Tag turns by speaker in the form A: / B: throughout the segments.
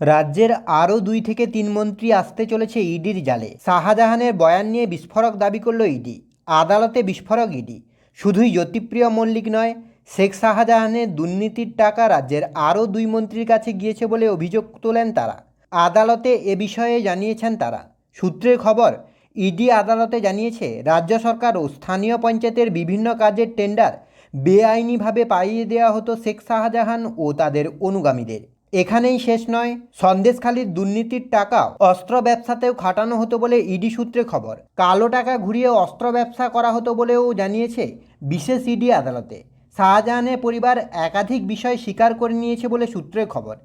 A: রাজ্যের আরও দুই থেকে তিন মন্ত্রী আসতে চলেছে ইডির জালে। শাহজাহানের বয়ান নিয়ে বিস্ফোরক দাবি করল ইডি। আদালতে বিস্ফোরক ইডি। শুধুই জ্যোতিপ্রিয় মল্লিক নয়, শেখ শাহজাহানের দুর্নীতির টাকা রাজ্যের আরও দুই মন্ত্রীর কাছে গিয়েছে বলে অভিযোগ তোলেন তারা। আদালতে এ বিষয়ে জানিয়েছেন তারা। সূত্রের খবর, ইডি আদালতে জানিয়েছে, রাজ্য সরকার ও স্থানীয় পঞ্চায়েতের বিভিন্ন কাজের টেন্ডার বেআইনিভাবে পাইয়ে দেওয়া হতো শেখ শাহজাহান ও তাদের অনুগামীদের। এখানেই শেষ নয়, সন্দেশখালীর দুর্নীতির টাকা অস্ত্র ব্যবসাতেও খাটানো হতো বলে ইডি সূত্রে খবর। কালো টাকা ঘুরিয়ে অস্ত্র ব্যবসা করা হতো বলেও জানিয়েছে বিশেষ ইডি আদালতে। শাহজাহানের পরিবার একাধিক বিষয় স্বীকার করে নিয়েছে বলে সূত্রের খবর।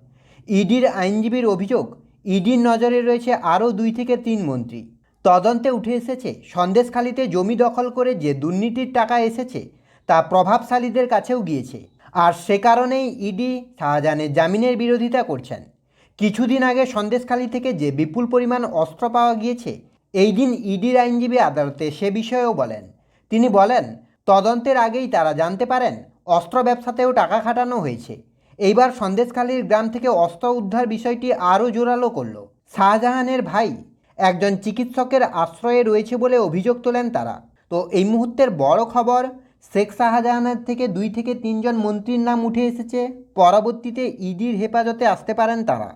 A: ইডির আইনজীবীর অভিযোগ, ইডির নজরে রয়েছে আরও দুই থেকে তিন মন্ত্রী। তদন্তে উঠে এসেছে, সন্দেশখালিতে জমি দখল করে যে দুর্নীতির টাকা এসেছে, তা প্রভাবশালীদের কাছেও গিয়েছে। আর সে কারণেই ইডি শাহজাহানের জামিনের বিরোধিতা করছেন। কিছুদিন আগে সন্দেশখালি থেকে যে বিপুল পরিমাণ অস্ত্র পাওয়া গিয়েছে, এই দিন ইডির আইনজীবী আদালতে সে বিষয়েও বলেন। তিনি বলেন, তদন্তের আগেই তারা জানতে পারেন, অস্ত্র ব্যবসাতেও টাকা খাটানো হয়েছে। এইবার সন্দেশখালীর গ্রাম থেকে অস্ত্র উদ্ধার বিষয়টি আরও জোরালো করল। শাহজাহানের ভাই একজন চিকিৎসকের আশ্রয়ে রয়েছে বলে অভিযোগ তোলেন তারা। তো এই মুহূর্তের বড় খবর শেখ শাহজাহানের থেকে দুই থেকে তিনজন মন্ত্রীর নাম উঠে এসেছে। পরবর্তীতে ইডির হেফাজতে আসতে পারেন তারা।